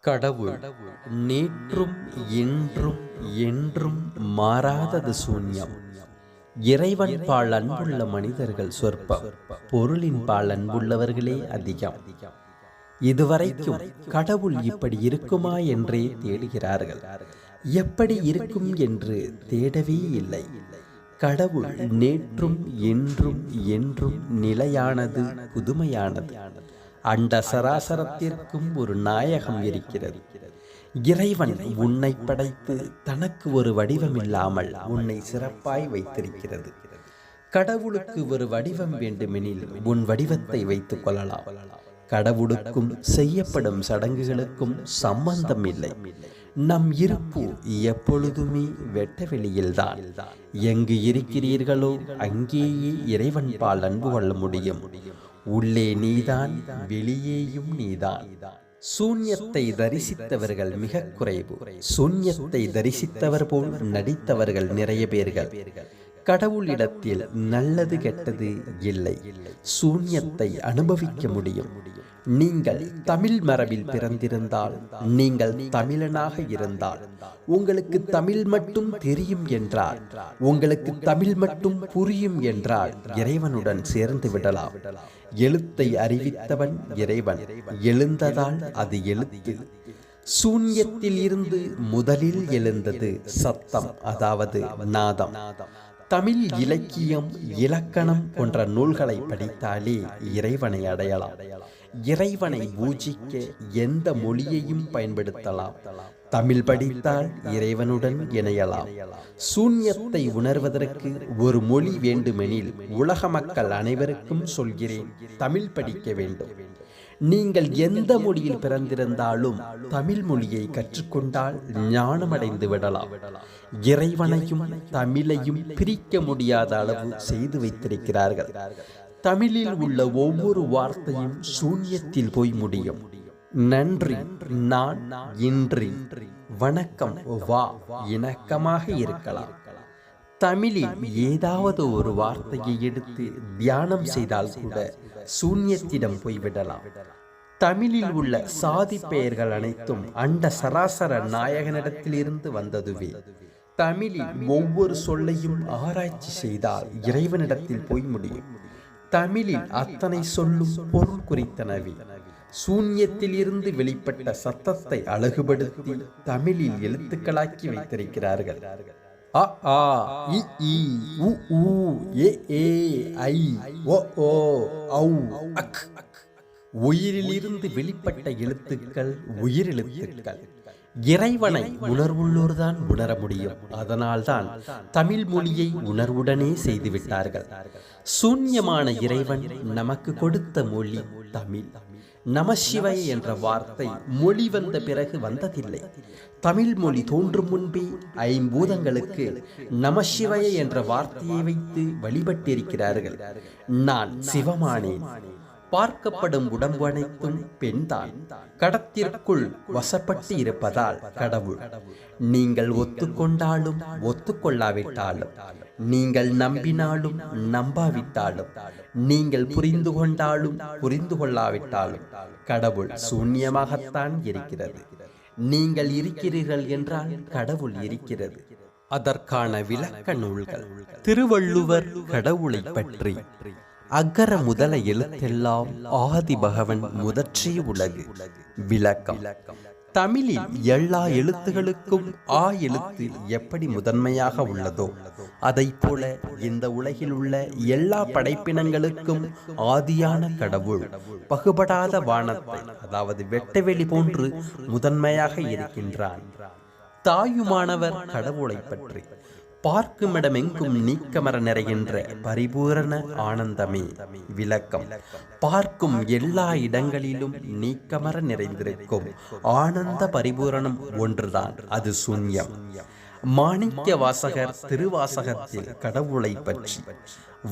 கடவுள் நேற்றும் இன்றும் என்றும் மாறாதது சூன்யம். இறைவன் பால் அன்புள்ள மனிதர்கள் சொற்பம் பொருளின் பால் அன்புள்ளவர்களே அதிகம். இதுவரைக்கும் கடவுள் இப்படி இருக்குமா என்றே தேடுகிறார்கள். எப்படி இருக்கும் என்று தேடவே இல்லை. கடவுள் நேற்றும் என்றும் என்றும் நிலையானது புதுமையானது. அண்ட சராசரத்திற்கும் ஒரு நாயகம் இருக்கிறது. இறைவன் உன்னை படைத்து தனக்கு ஒரு வடிவம் இல்லாமல் உன்னை சிறப்பாய் வைத்திருக்கிறது. கடவுளுக்கு ஒரு வடிவம் வேண்டுமெனில் உன் வடிவத்தை வைத்துக் கொள்ளலாம். கடவுளுக்கும் செய்யப்படும் சடங்குகளுக்கும் சம்பந்தம் இல்லை நம் இருப்பு எப்பொழுதுமே வெட்ட வெளியில்தான் எங்கு இருக்கிறீர்களோ அங்கேயே இறைவன் பால் அன்பு கொள்ள முடியும். உள்ளே நீதான் வெளியேயும் நீதான். சூன்யத்தை தரிசித்தவர்கள் மிக குறைவு. சூன்யத்தை தரிசித்தவர் போல் நடித்தவர்கள் நிறைய பேர்கள். கடவுளிடத்தில் நல்லது கெட்டது இல்லை. சூன்யத்தை அனுபவிக்க முடியும். நீங்கள் தமிழ் மரபில் பிறந்திருந்தால் நீங்கள் தமிழனாக இருந்தால். உங்களுக்கு தமிழ் மட்டும் தெரியும் என்றால் உங்களுக்கு தமிழ் மட்டும் புரியும் என்றால் இறைவனுடன் சேர்ந்து விடலாம். எழுத்தை அறிவித்தவன் இறைவன். எழுந்ததால் அது எழுத்து. சூன்யத்தில் இருந்து முதலில் எழுந்தது சத்தம் அதாவது நாதம். தமிழ் இலக்கியம் இலக்கணம் போன்ற நூல்களை படித்தாலே இறைவனை அடையலாம். இறைவனை பூஜிக்க எந்த மொழியையும் பயன்படுத்தலாம். தமிழ் படித்தால் இறைவனுடன் இணையலாம். சூன்யத்தை உணர்வதற்கு ஒரு மொழி வேண்டுமெனில் உலக மக்கள் அனைவருக்கும் சொல்கிறேன் தமிழ் படிக்க வேண்டும். நீங்கள் எந்த மொழியில் பிறந்திருந்தாலும் தமிழ் மொழியை கற்றுக்கொண்டால் ஞானமடைந்து விடலாம். இறைவனையும் தமிழையும் பிரிக்க முடியாத அளவு செய்து வைத்திருக்கிறார்கள். தமிழில் உள்ள ஒவ்வொரு வார்த்தையும் சூன்யத்தில் போய் முடியும். நன்றி நான் இன்றி வணக்கம் வா இணக்கமாக இருக்கலாம். தமிழில் ஏதாவது ஒரு வார்த்தையை எடுத்து தியானம் செய்தால் கூட சூன்யத்திடம் போய்விடலாம். தமிழில் உள்ள சாதி பெயர்கள் அனைத்தும் அண்ட சராசர நாயகனிடத்திலிருந்து வந்ததுவே. தமிழில் ஒவ்வொரு சொல்லையும் ஆராய்ச்சி செய்தால் இறைவனிடத்தில் போய் முடியும். தமிழில் அத்தனை சொல்லும் பொருள் குறித்தனவே. சூன்யத்தில் இருந்து வெளிப்பட்ட சத்தத்தை அழகுபடுத்தி தமிழில் எழுத்துக்களாக்கி வைத்திருக்கிறார்கள். அ ஆ இ இ உ ஊ ஏ ஏ ஐ ஓ ஓ ஔ அக் உயிரிலிருந்து வெளிப்பட்ட எழுத்துக்கள் உயிரெழுத்துக்கள். இறைவனை உணர்வுள்ளோர்தான் உணர முடியும். அதனால்தான் தமிழ் மொழியை உணர்வுடனே செய்துவிட்டார்கள். சூன்யமான இறைவன் நமக்கு கொடுத்த மொழி தமிழ். நமசிவை என்ற வார்த்தை மொழி வந்த பிறகு வந்ததில்லை. தமிழ் மொழி தோன்றும் முன்பே ஐம்பூதங்களுக்கு நமசிவய என்ற வார்த்தையை வைத்து வழிபட்டிருக்கிறார்கள். நான் சிவமானேன். பார்க்கப்படும் உடம்பு அனைத்தும் பெண்தான். கடத்திற்குள் வசப்பட்டு இருப்பதால் கடவுள். நீங்கள் ஒத்துக்கொண்டாலும் ஒத்துக்கொள்ளாவிட்டாலும் நீங்கள் நம்பினாலும் நம்பாவிட்டாலும் நீங்கள் புரிந்து கொண்டாலும் புரிந்து கொள்ளாவிட்டாலும் கடவுள் சூன்யமாகத்தான் இருக்கிறது. நீங்கள் இருக்கிறீர்கள் என்றால் கடவுள் இருக்கிறது. அதற்கான விளக்க நூல்கள். திருவள்ளுவர் கடவுளை பற்றி. அகர முதல எழுத்தெல்லாம் ஆதி பகவன் முதற்றே உலகு. விளக்கம். தமிழில் எல்லா எழுத்துகளுக்கும் ஆ எழுத்து எப்படி முதன்மையாக உள்ளதோ அதை போல இந்த உலகில் உள்ள எல்லா படைப்பினங்களுக்கும் ஆதியான கடவுள் பகுபடாத வானத்தை அதாவது வெட்டவெளி போன்று முதன்மையாக இருக்கின்றான். தாயுமானவர் கடவுளை பற்றி பார்க்குமிடமெங்கும் நீக்கமர நிறைகின்ற பரிபூரண ஆனந்தமே. விளக்கம். பார்க்கும் எல்லா இடங்களிலும் நீக்கமர நிறைந்திருக்கும். ஆனந்த பரிபூரணம் ஒன்றுதான். அது சூன்யம். மாணிக்க வாசகர் திருவாசகத்தில் கடவுளை பற்றி.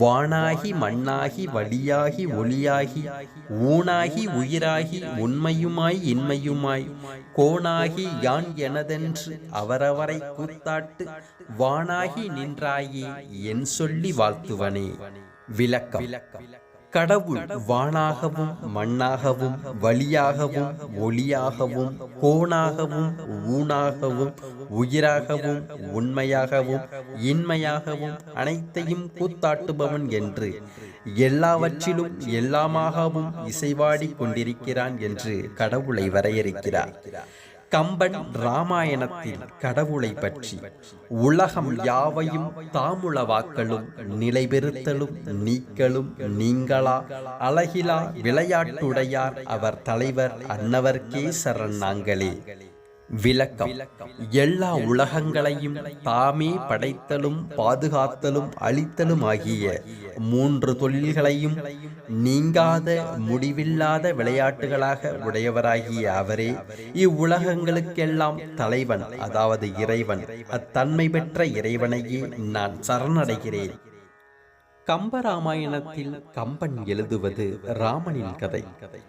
வானாகி மண்ணாகி வழியாகி ஒளியாகி ஊனாகி உயிராகி உண்மையுமாய் இன்மையுமாய் கோணாகி யான் எனதென்று அவரவரை கூத்தாட்டு வானாகி நின்றாயே என் சொல்லி வாழ்த்துவனே. விளக்கம். கடவுள் வானாகவும் மண்ணாகவும் வழியாகவும் ஒளியாகவும் கோணாகவும் ஊனாகவும் உயிராகவும் உண்மையாகவும் இன்மையாகவும் அனைத்தையும் கூத்தாட்டுபவன் என்று எல்லாவற்றிலும் எல்லாமாகவும் இசைவாடி கொண்டிருக்கிறான் என்று கடவுளை வரையறுக்கிறார். கம்பன் ராமாயணத்தில் கடவுளை பற்றி உலகம் யாவையும் தாமுளவாக்களும் நிலைபெறுத்தலும் நீக்கலும் நீங்களா? அழகிலா விளையாட்டுடையார் அவர் தலைவர் அன்னவர்க்கே சரண் நாங்களே. விளக்கம். எல்லா உலகங்களையும் தாமே படைத்தலும் பாதுகாத்தலும் அழித்தலும் ஆகிய மூன்று தொழில்களையும் நீங்காத முடிவில்லாத விளையாட்டுகளாக உடையவராகிய அவரே இவ்வுலகங்களுக்கெல்லாம் தலைவன் அதாவது இறைவன். அத்தன்மை பெற்ற இறைவனையே நான் சரணடைகிறேன். கம்பராமாயணத்தில் கம்பன் எழுதுவது ராமனின் கதை.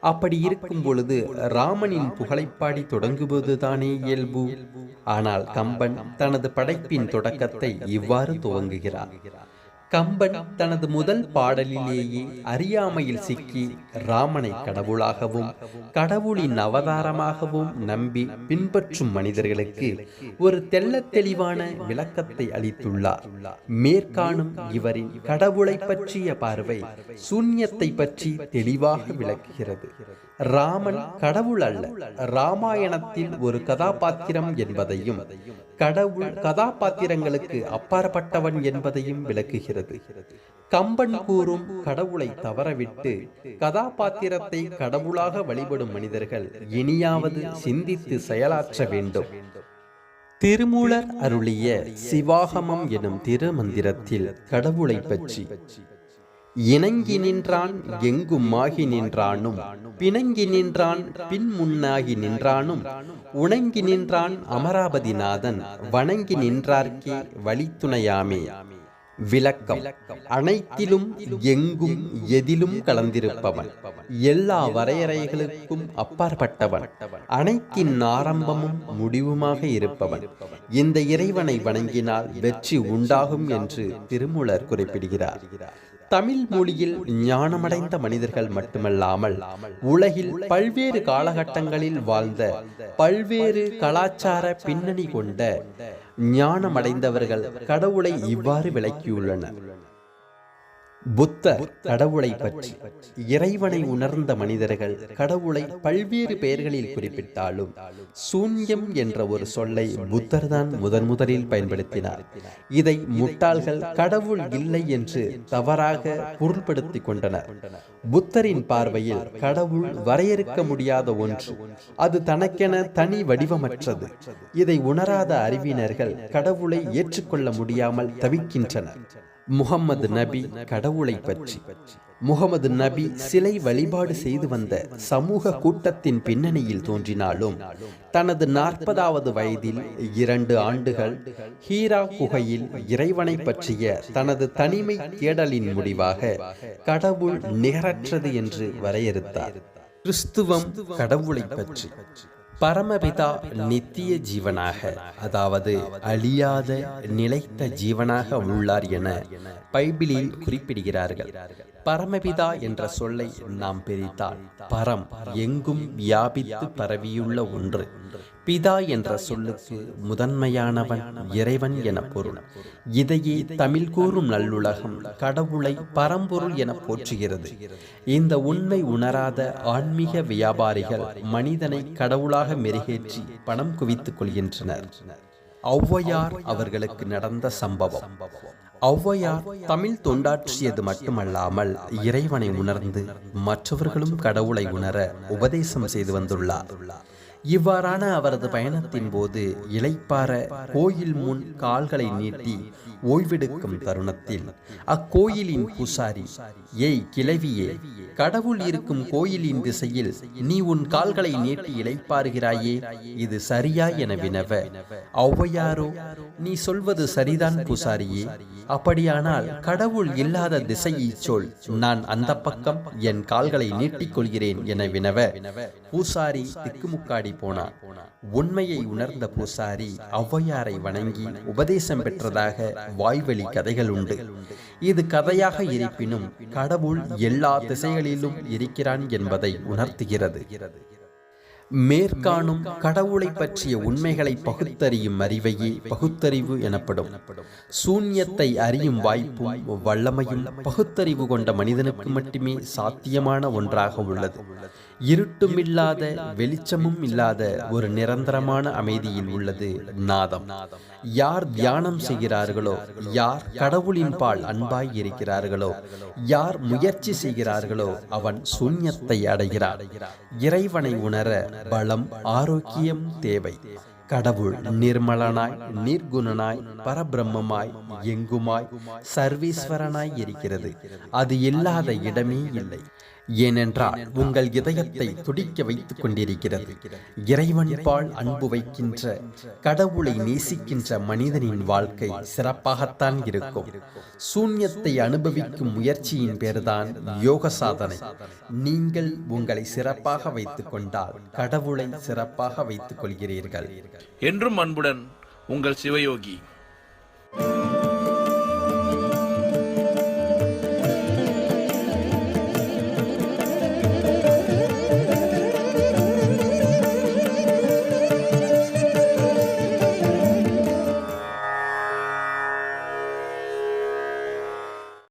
அப்படி இருக்கும் பொழுது ராமனின் புகழைப்பாடி தொடங்குவதுதானே இயல்பு. ஆனால் கம்பன் தனது படைப்பின் தொடக்கத்தை இவ்வாறு துவங்குகிறார். கம்பன் தனது முதல் பாடலிலேயே அறியாமையில் சிக்கி ராமனை கடவுளாகவும் கடவுளின் அவதாரமாகவும் நம்பி பின்பற்றும் மனிதர்களுக்கு ஒரு தெள்ள தெளிவான விளக்கத்தை அளித்துள்ளார். மேற்காணும் இவரின் கடவுளை பற்றிய பார்வை சூன்யத்தை பற்றி தெளிவாக விளக்குகிறது. ராமன் கடவுள் அல்ல. ராமாயணத்தில் ஒரு கதாபாத்திரம் என்பதையும் கடவுள் கதாபாத்திரங்களுக்கு அப்பாற்பட்டவன் என்பதையும் விளக்குகிறது. கம்பன் கூறும் கடவுளை தவறவிட்டு கதாபாத்திரத்தை கடவுளாக வழிபடும் மனிதர்கள் இனியாவது சிந்தித்து செயலாற்ற வேண்டும். திருமூலர் அருளிய சிவாகமம் எனும் திருமந்திரத்தில் கடவுளை பற்றி இணங்கி நின்றான் எங்குமாகி நின்றானும். பிணங்கி நின்றான் பின் முன்னாகி நின்றானும். உணங்கி நின்றான் அமராபதிநாதன் வணங்கி நின்றார்க்கே வழித்துணையாமே. விளக்கம். அனைத்திலும் எங்கும் எதிலும் கலந்திருப்பவன். எல்லா வரையறைகளுக்கும் அப்பாற்பட்டவன். அனைத்தின் ஆரம்பமும் முடிவுமாக இருப்பவன். இந்த இறைவனை வணங்கினால் வெற்றி உண்டாகும் என்று திருமூலர் குறிப்பிடுகிறார். தமிழ் மொழியில் ஞானமடைந்த மனிதர்கள் மட்டுமல்லாமல் உலகில் பல்வேறு காலகட்டங்களில் வாழ்ந்த பல்வேறு கலாச்சார பின்னணி கொண்ட ஞானமடைந்தவர்கள் கடவுளை இவ்வாறு விளக்கியுள்ளனர். புத்த கடவுளை பற்றி. இறைவனை உணர்ந்த மனிதர்கள் கடவுளை பல்வேறு பெயர்களில் குறிப்பிட்டாலும் சூன்யம் என்ற ஒரு சொல்லை புத்தர் தான் முதன் முதலில் பயன்படுத்தினார். இதை முட்டாள்கள் கடவுள் இல்லை என்று தவறாக பொருள்படுத்திக் கொண்டனர். புத்தரின் பார்வையில் கடவுள் வரையறுக்க முடியாத ஒன்று. அது தனக்கென தனி வடிவமற்றது. இதை உணராத அறிவினர்கள் கடவுளை ஏற்றுக்கொள்ள முடியாமல் தவிக்கின்றனர். முகம்மது நபி கடவுளை பற்றி. முகமது நபி சிலை வழிபாடு செய்து வந்த சமூக கூட்டத்தின் பின்னணியில் தோன்றினாலும் தனது நாற்பதாவது வயதில் இரண்டு ஆண்டுகள் ஹீரா குகையில் இறைவனை பற்றிய தனது தனிமை தேடலின் முடிவாக கடவுள் நிகரற்றது என்று வரையறுத்தார். கிறிஸ்துவம் கடவுளை பற்றி. பரமபிதா நித்திய ஜீவனாக அதாவது அழியாத நிலைத்த ஜீவனாக உள்ளார் என பைபிளில் குறிப்பிடுகிறார்கள். பரமபிதா என்ற சொல்லை நாம் பிரித்தால் பரம் எங்கும் வியாபித்து பரவியுள்ள ஒன்று. பிதா என்ற சொல்லுக்கு முதன்மையானவன் இறைவன் என பொருள். இதையே தமிழ் கூறும் நல்லுலகம் கடவுளை பரம்பொருள் என போற்றுகிறது. இந்த உண்மை உணராத ஆன்மீக வியாபாரிகள் மனிதனை கடவுளாக மெருகேற்றி பணம் குவித்துக் கொள்கின்றனர். ஔவையார் அவர்களுக்கு நடந்த சம்பவம். ஔவையார் தமிழ் தொண்டாற்றியது மட்டுமல்லாமல் இறைவனை உணர்ந்து மற்றவர்களும் கடவுளை உணர உபதேசம் செய்து வந்துள்ளார். இவ்வாறான அவரது பயணத்தின் போது இலைப்பார கோயில் முன் கால்களை நீட்டி ஓய்வெடுக்கும் தருணத்தில் அக்கோயிலின் பூசாரி ஏய் கிளவியே கடவுள் இருக்கும் கோயிலின் திசையில் நீ உன் கால்களை நீட்டி இழைப்பாருகிறாயே இது சரியா என வினவ ஔவையாரோ நீ சொல்வது சரிதான் பூசாரியே அப்படியானால் கடவுள் இல்லாத திசையை சொல் நான் அந்த பக்கம் என் கால்களை நீட்டிக் கொள்கிறேன் என வினவ பூசாரி திக்குமுக்காடி போனான். உண்மையை உணர்ந்த பூசாரி ஔவையாரை வணங்கி உபதேசம் பெற்றதாக வாய்வழி கதைகள் உண்டு. இது கதையாக இருப்பினும் கடவுள் எல்லா திசைகளிலும் இருக்கிறான் என்பதை உணர்த்துகிறது. மேற்காணும் கடவுளை பற்றிய உண்மைகளை பகுத்தறியும் அறிவையே பகுத்தறிவு எனப்படும். சூன்யத்தை அறியும் வாய்ப்பும் வல்லமையும் பகுத்தறிவு கொண்ட மனிதனுக்கு மட்டுமே சாத்தியமான ஒன்றாக உள்ளது. இருட்டும் இல்லாத வெளிச்சமும் இல்லாத ஒரு நிரந்தரமான அமைதியில் உள்ளது நாதம். யார் தியானம் செய்கிறார்களோ யார் கடவுளின் பால் அன்பாய் இருக்கிறார்களோ யார் முயற்சி செய்கிறார்களோ அவன் சூன்யத்தை அடைகிறார். இறைவனை உணர பலம் ஆரோக்கியம் தேவை. கடவுள் நிர்மலனாய் நிர்குணனாய் பரபிரம்மமாய் எங்குமாய் சர்வீஸ்வரனாய் இருக்கிறது. அது இல்லாத இடமே இல்லை. ஏனென்றால் உங்கள் இதயத்தை துடிக்க வைத்துக் கொண்டிருக்கிறது. இறைவன் பால் அன்பு வைக்கின்ற கடவுளை நேசிக்கின்ற மனிதனின் வாழ்க்கை சிறப்பாகத்தான் இருக்கும். சூன்யத்தை அனுபவிக்கும் முயற்சியின் பேர்தான் யோக சாதனை நீங்கள் உங்களை சிறப்பாக வைத்துக் கொண்டால் கடவுளை சிறப்பாக வைத்துக் கொள்கிறீர்கள். என்றும் அன்புடன் உங்கள் சிவயோகி